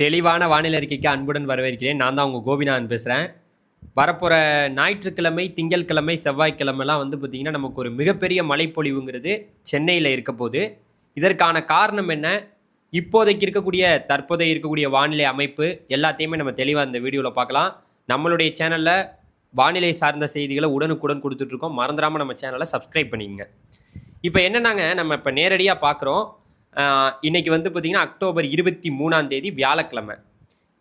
தெளிவான வானிலை அறிக்கைக்கு அன்புடன் வரவேற்கிறேன். நான் தான் உங்கள் கோபிநாதன் பேசுகிறேன் வரப்போகிற ஞாயிற்றுக்கிழமை திங்கட்கிழமை செவ்வாய்க்கிழமைலாம் வந்து பார்த்திங்கன்னா நமக்கு ஒரு மிகப்பெரிய மழைப்பொழிவுங்கிறது சென்னையில் இருக்க போது. இதற்கான காரணம் என்ன? இப்போதைக்கு இருக்கக்கூடிய தற்போதைய இருக்கக்கூடிய வானிலை அமைப்பு எல்லாத்தையுமே நம்ம தெளிவாக இந்த வீடியோவில் பார்க்கலாம். நம்மளுடைய சேனலில் வானிலை சார்ந்த செய்திகளை உடனுக்குடன் கொடுத்துட்ருக்கோம் மறந்துடாமல் நம்ம சேனலை சப்ஸ்கிரைப் பண்ணிக்கங்க. இப்போ என்னென்னாங்க நம்ம இப்போ நேரடியாக பார்க்குறோம் இன்றைக்கி வந்து பார்த்திங்கன்னா அக்டோபர் இருபத்தி மூணாம் தேதி வியாழக்கிழமை.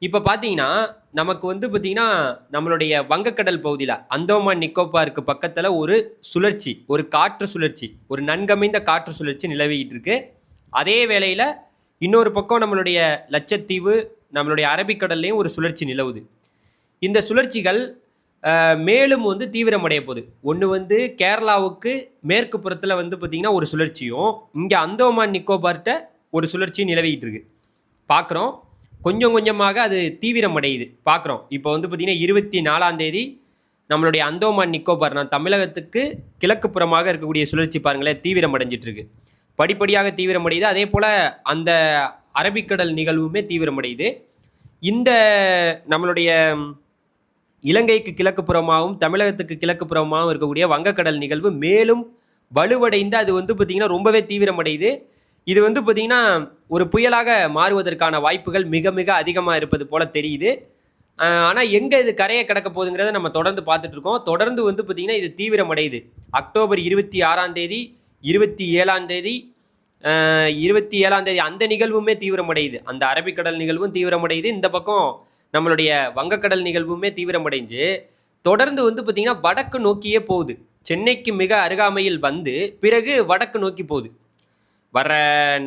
இப்போ பார்த்தீங்கன்னா நமக்கு வந்து பார்த்திங்கன்னா நம்மளுடைய வங்கக்கடல் பகுதியில் அந்தோமான் நிக்கோபாருக்கு பக்கத்தில் ஒரு சுழற்சி ஒரு காற்று சுழற்சி ஒரு நன்கமைந்த காற்று சுழற்சி நிலவிக்கிட்டு இருக்கு. அதே வேளையில் இன்னொரு பக்கம் நம்மளுடைய லட்சத்தீவு நம்மளுடைய அரபிக்கடல்லையும் ஒரு சுழற்சி நிலவுது. இந்த சுழற்சிகள் மேலும் வந்து தீவிரமடைய போகுது ஒன்று வந்து கேரளாவுக்கு மேற்கு புறத்தில் வந்து பார்த்திங்கன்னா ஒரு சுழற்சியும் இங்கே அந்தோமான் நிக்கோபார்ட்ட ஒரு சுழற்சியும் நிலவிக்கிட்டு இருக்கு. பார்க்குறோம் கொஞ்சம் கொஞ்சமாக அது தீவிரமடையுது. பார்க்குறோம் இப்போ வந்து பார்த்திங்கன்னா இருபத்தி நாலாம் தேதி நம்மளுடைய அந்தோமான் நிக்கோபார் நான் தமிழகத்துக்கு கிழக்கு புறமாக இருக்கக்கூடிய சுழற்சி பாருங்களேன் தீவிரமடைஞ்சிட்டு இருக்கு. படிப்படியாக தீவிரமடையுது. அதே போல் அந்த அரபிக்கடல் நிகழ்வுமே தீவிரமடையுது. இந்த நம்மளுடைய இலங்கைக்கு கிழக்கு புறமாகவும் தமிழகத்துக்கு கிழக்கு புறமாகவும் இருக்கக்கூடிய வங்கக்கடல் நிகழ்வு மேலும் வலுவடைந்து அது வந்து பார்த்திங்கன்னா ரொம்பவே தீவிரமடையுது. இது வந்து பார்த்திங்கன்னா ஒரு புயலாக மாறுவதற்கான வாய்ப்புகள் மிக மிக அதிகமாக இருப்பது போல தெரியுது. ஆனால் எங்கே இது கரையை கிடக்க போகுதுங்கிறத நம்ம தொடர்ந்து பார்த்துட்ருக்கோம் தொடர்ந்து வந்து பார்த்திங்கன்னா இது தீவிரமடையுது. அக்டோபர் இருபத்தி ஆறாம் தேதி இருபத்தி ஏழாம் தேதி இருபத்தி ஏழாம் தேதி அந்த நிகழ்வுமே தீவிரமடையுது. அந்த அரபிக்கடல் நிகழ்வும் தீவிரமடையுது. இந்த பக்கம் நம்மளுடைய வங்கக்கடல் நிகழ்வுமே தீவிரமடைஞ்சு தொடர்ந்து வந்து பார்த்திங்கன்னா வடக்கு நோக்கியே போகுது. சென்னைக்கு மிக அருகாமையில் வந்து பிறகு வடக்கு நோக்கி போகுது. வர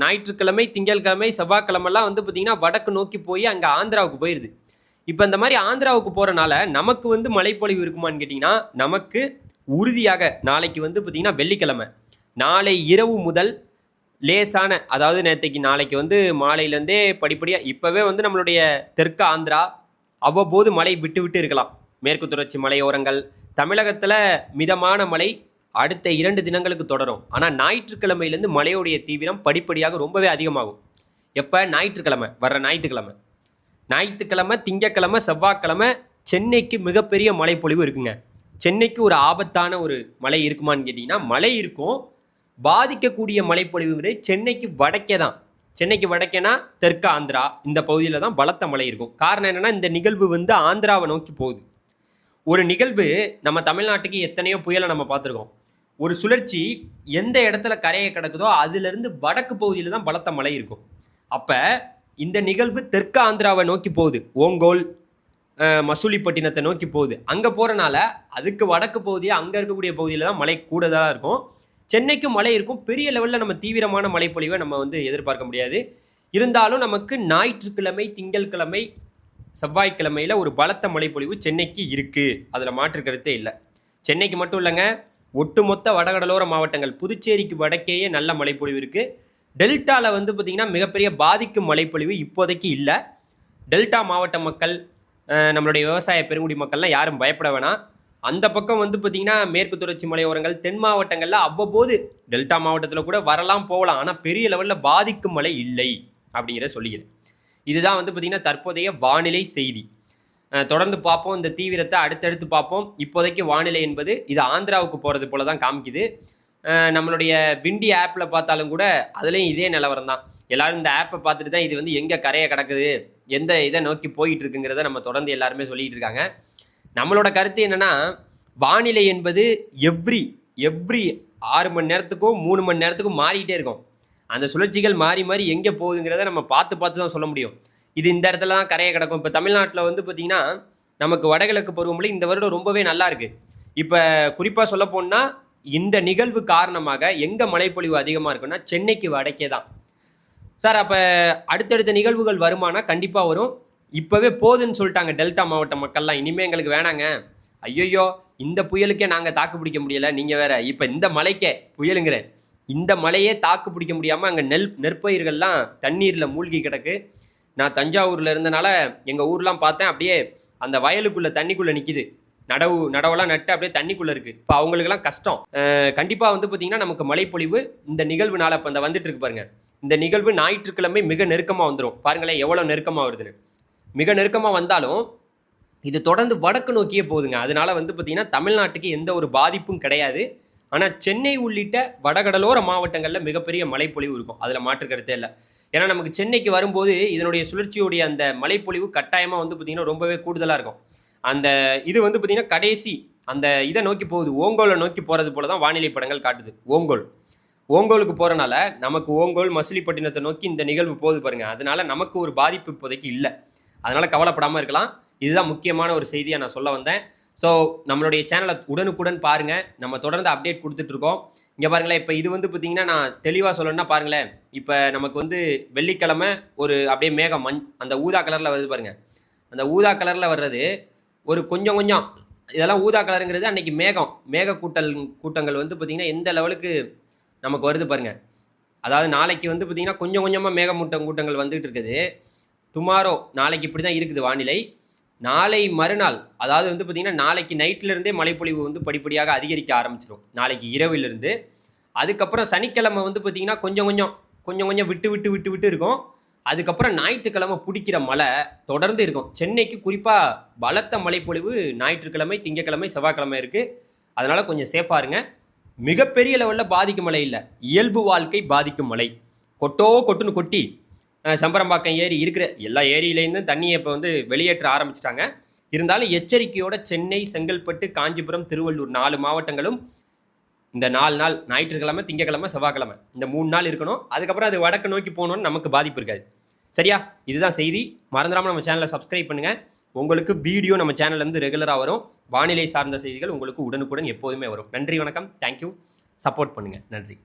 ஞாயிற்றுக்கிழமை திங்கட்கிழமை செவ்வாய்க்கிழமெல்லாம் வந்து பார்த்திங்கன்னா வடக்கு நோக்கி போய் அங்கே ஆந்திராவுக்கு போயிடுது இப்போ இந்த மாதிரி ஆந்திராவுக்கு போகிறனால நமக்கு வந்து மழைப்பொழிவு இருக்குமான்னு கேட்டிங்கன்னா நமக்கு உறுதியாக நாளைக்கு வந்து பார்த்திங்கன்னா வெள்ளிக்கிழமை. நாளை இரவு முதல் லேசான அதாவது நேற்றுக்கு நாளைக்கு வந்து மாலையிலேருந்தே படிப்படியாக இப்போவே வந்து நம்மளுடைய தெற்கு ஆந்திரா அவ்வப்போது மழை விட்டு விட்டு இருக்கலாம். மேற்கு தொடர்ச்சி மலையோரங்கள் தமிழகத்தில் மிதமான மழை அடுத்த இரண்டு தினங்களுக்கு தொடரும். ஆனால் ஞாயிற்றுக்கிழமையிலேருந்து மழையுடைய தீவிரம் படிப்படியாக ரொம்பவே அதிகமாகும். எப்போ? ஞாயிற்றுக்கிழமை வர்ற ஞாயிற்றுக்கிழமை. ஞாயிற்றுக்கிழமை திங்கக்கிழமை செவ்வாய்க்கிழமை சென்னைக்கு மிகப்பெரிய மழைப்பொழிவு இருக்குங்க. சென்னைக்கு ஒரு ஆபத்தான ஒரு மழை இருக்குமான்னு கேட்டிங்கன்னா மழை இருக்கும். பாதிக்கக்கூடிய மழைப்பொழிவுங்கிறது சென்னைக்கு வடக்கே தான். சென்னைக்கு வடக்கேனா தெற்கு ஆந்திரா இந்த பகுதியில் தான் பலத்த மழை இருக்கும். காரணம் என்னென்னா இந்த நிகழ்வு வந்து ஆந்திராவை நோக்கி போகுது. ஒரு நிகழ்வு நம்ம தமிழ்நாட்டுக்கு எத்தனையோ புயலை நம்ம பார்த்துருக்கோம். ஒரு சுழற்சி எந்த இடத்துல கரையை கிடக்குதோ அதுலேருந்து வடக்கு பகுதியில் தான் பலத்த மழை இருக்கும். அப்போ இந்த நிகழ்வு தெற்கு ஆந்திராவை நோக்கி போகுது. ஓங்கோல் மசூலிப்பட்டினத்தை நோக்கி போகுது. அங்கே போகிறனால அதுக்கு வடக்கு பகுதி அங்கே இருக்கக்கூடிய பகுதியில் தான் மழை கூடுதலாக இருக்கும். சென்னைக்கும் மழை இருக்கும். பெரிய லெவலில் நம்ம தீவிரமான மழைப்பொழிவை நம்ம வந்து எதிர்பார்க்க முடியாது. இருந்தாலும் நமக்கு ஞாயிற்றுக்கிழமை திங்கட்கிழமை செவ்வாய்க்கிழமையில் ஒரு பலத்த மழைப்பொழிவு சென்னைக்கு இருக்குது அதில் மாற்று கருத்தே இல்லை. சென்னைக்கு மட்டும் இல்லைங்க. ஒட்டுமொத்த வடகடலோர மாவட்டங்கள். புதுச்சேரிக்கு வடக்கேயே நல்ல மழைப்பொழிவு இருக்குது டெல்டாவில் வந்து பார்த்திங்கன்னா மிகப்பெரிய பாதிக்கும் மழைப்பொழிவு இப்போதைக்கு இல்லை. டெல்டா மாவட்ட மக்கள் நம்மளுடைய விவசாய பெருங்குடி மக்கள்லாம் யாரும் பயப்பட வேணாம். அந்த பக்கம் வந்து பார்த்தீங்கன்னா மேற்கு தொடர்ச்சி மலையோரங்கள் தென் மாவட்டங்களில் அவ்வப்போது டெல்டா மாவட்டத்தில் கூட வரலாம் போகலாம். ஆனால் பெரிய லெவலில் பாதிக்கும் மழை இல்லை அப்படிங்கிற சொல்லிக்கிறேன் இதுதான் வந்து பார்த்திங்கன்னா தற்போதைய வானிலை செய்தி. தொடர்ந்து பார்ப்போம். இந்த தீவிரத்தை அடுத்தடுத்து பார்ப்போம். இப்போதைக்கு வானிலை என்பது இது ஆந்திராவுக்கு போகிறது போல தான் காமிக்குது நம்மளுடைய விண்டி ஆப்பில் பார்த்தாலும் கூட அதுலேயும் இதே நிலவரம் தான் எல்லோரும் இந்த ஆப்பை பார்த்துட்டு தான் இது வந்து எங்கே கரையை கிடக்குது எந்த இதை நோக்கி போயிட்டு இருக்குங்கிறத நம்ம தொடர்ந்து எல்லாருமே சொல்லிகிட்டு இருக்காங்க. நம்மளோட கருத்து என்னன்னா வானிலை என்பது எவ்ரி எவ்ரி ஆறு மணி நேரத்துக்கும் மூணு மணி நேரத்துக்கும் மாறிக்கிட்டே இருக்கும். அந்த சுழற்சிகள் மாறி மாறி எங்கே போகுதுங்கிறத நம்ம பார்த்து பார்த்து தான் சொல்ல முடியும். இது இந்த இடத்துல தான் கரையை கிடக்கும். இப்போ தமிழ்நாட்டில் வந்து பார்த்திங்கன்னா நமக்கு வடகிழக்கு பருவமழை இந்த வருடம் ரொம்பவே நல்லா இருக்குது இப்போ குறிப்பாக சொல்ல போனால் இந்த நிகழ்வு காரணமாக எங்கே மழைப்பொழிவு அதிகமாக இருக்குன்னா சென்னைக்கு வடக்கே தான். சார் அப்போ அடுத்தடுத்த நிகழ்வுகள் வருமானா கண்டிப்பாக வரும். இப்போவே போதுன்னு சொல்லிட்டாங்க டெல்டா மாவட்ட மக்கள்லாம். இனிமேல் எங்களுக்கு வேணாங்க. ஐயோ இந்த புயலுக்கே நாங்கள் தாக்கு பிடிக்க முடியலை. நீங்கள் வேற இப்போ இந்த மலைக்கே புயலுங்கிறேன் இந்த மலையே தாக்கு பிடிக்க முடியாமல் அங்கே நெல் நெற்பயிர்கள்லாம் தண்ணீரில் மூழ்கி கிடக்கு. நான் தஞ்சாவூரில் இருந்தனால எங்கள் ஊர்லாம் பார்த்தேன் அப்படியே அந்த வயலுக்குள்ளே தண்ணிக்குள்ளே நிற்கிது நடவு நடவெல்லாம் நட்டு அப்படியே தண்ணிக்குள்ளே இருக்குது இப்போ அவங்களுக்கெல்லாம் கஷ்டம். கண்டிப்பாக வந்து பார்த்திங்கன்னா நமக்கு மழைப்பொழிவு இந்த நிகழ்வுனால இப்போ அந்த வந்துட்டு இருக்கு பாருங்கள் இந்த நிகழ்வு ஞாயிற்றுக்கிழமை மிக நெருக்கமாக வந்துடும் பாருங்களேன் எவ்வளோ நெருக்கமாக வருதுன்னு. மிக நெருக்கமாக வந்தாலும் இது தொடர்ந்து வடக்கு நோக்கியே போகுதுங்க. அதனால வந்து பார்த்திங்கன்னா தமிழ்நாட்டுக்கு எந்த ஒரு பாதிப்பும் கிடையாது. ஆனால் சென்னை உள்ளிட்ட வடகடலோர மாவட்டங்களில் மிகப்பெரிய மழைப்பொழிவு இருக்கும். அதில் மாற்று இல்லை. ஏன்னா நமக்கு சென்னைக்கு வரும்போது இதனுடைய சுழற்சியுடைய அந்த மழைப்பொழிவு கட்டாயமாக வந்து பார்த்திங்கன்னா ரொம்பவே கூடுதலாக இருக்கும். அந்த இது வந்து பார்த்திங்கன்னா கடைசி அந்த இதை நோக்கி போகுது. ஓங்கோலை நோக்கி போகிறது போல தான் வானிலை படங்கள் காட்டுது. ஓங்கோல். ஓங்கோலுக்கு போகிறனால நமக்கு ஓங்கோல் மசிலிப்பட்டினத்தை நோக்கி இந்த நிகழ்வு போகுது பாருங்கள் அதனால நமக்கு ஒரு பாதிப்பு இப்போதைக்கு இல்லை. அதனால் கவலைப்படாமல் இருக்கலாம். இதுதான் முக்கியமான ஒரு செய்தியை நான் சொல்ல வந்தேன். ஸோ நம்மளுடைய சேனலை உடனுக்குடன் பாருங்கள் நம்ம தொடர்ந்து அப்டேட் கொடுத்துட்ருக்கோம் இங்கே பாருங்களேன் இப்போ இது வந்து பார்த்தீங்கன்னா நான் தெளிவாக சொல்லணும்னா பாருங்களேன். இப்போ நமக்கு வந்து வெள்ளிக்கிழமை ஒரு அப்படியே மேகம் மஞ் அந்த ஊதா கலரில் வருது பாருங்கள் அந்த ஊதா கலரில் வர்றது ஒரு கொஞ்சம் கொஞ்சம் இதெல்லாம் ஊதா கலருங்கிறது அன்னைக்கு மேகம். மேக கூட்டல் கூட்டங்கள் வந்து பார்த்திங்கன்னா எந்த லெவலுக்கு நமக்கு வருது பாருங்க. அதாவது நாளைக்கு வந்து பார்த்திங்கன்னா கொஞ்சம் கொஞ்சமாக மேகமூட்டம் கூட்டங்கள் வந்துகிட்டு இருக்குது. டுமாரோ நாளைக்கு இப்படி தான் இருக்குது வானிலை. நாளை மறுநாள் அதாவது வந்து பார்த்திங்கன்னா நாளைக்கு நைட்லேருந்தே மழைப்பொழிவு வந்து படிப்படியாக அதிகரிக்க ஆரம்பிச்சிடும் நாளைக்கு இரவிலிருந்து. அதுக்கப்புறம் சனிக்கிழமை வந்து பார்த்திங்கன்னா கொஞ்சம் கொஞ்சம் கொஞ்சம் கொஞ்சம் விட்டு விட்டு விட்டு விட்டு இருக்கும். அதுக்கப்புறம் ஞாயிற்றுக்கிழமை பிடிக்கிற மழை தொடர்ந்து இருக்கும். சென்னைக்கு குறிப்பாக பலத்த மழைப்பொழிவு ஞாயிற்றுக்கிழமை திங்கக்கிழமை செவ்வாய்க்கிழமை இருக்குது அதனால் கொஞ்சம் சேஃபாக இருங்க. மிகப்பெரிய லெவலில் பாதிக்கும் மழை இல்லை. இயல்பு வாழ்க்கை பாதிக்கும் மழை. கொட்டோ கொட்டுன்னு கொட்டி சம்பரம்பாக்கம் ஏரி இருக்கிற எல்லா ஏரியிலேருந்தும் தண்ணியை இப்போ வந்து வெளியேற்ற ஆரம்பிச்சிட்டாங்க. இருந்தாலும் எச்சரிக்கையோட சென்னை செங்கல்பட்டு காஞ்சிபுரம் திருவள்ளூர் நாலு மாவட்டங்களும் இந்த நாலு நாள் ஞாயிற்றுக்கிழமை திங்கக்கிழமை செவ்வாய்க்கிழமை இந்த மூணு நாள் இருக்கணும். அதுக்கப்புறம் அது வடக்கு நோக்கி போகணும்னு நமக்கு பாதிப்பு இருக்காது. சரியா? இதுதான் செய்தி. மறந்துடாமல் நம்ம சேனலை சப்ஸ்கிரைப் பண்ணுங்கள் உங்களுக்கு வீடியோ நம்ம சேனல்லேருந்து ரெகுலராக வரும். வானிலை சார்ந்த செய்திகள் உங்களுக்கு உடனுக்குடன் எப்போதுமே வரும். நன்றி வணக்கம். தேங்க்யூ சப்போர்ட் பண்ணுங்கள் நன்றி.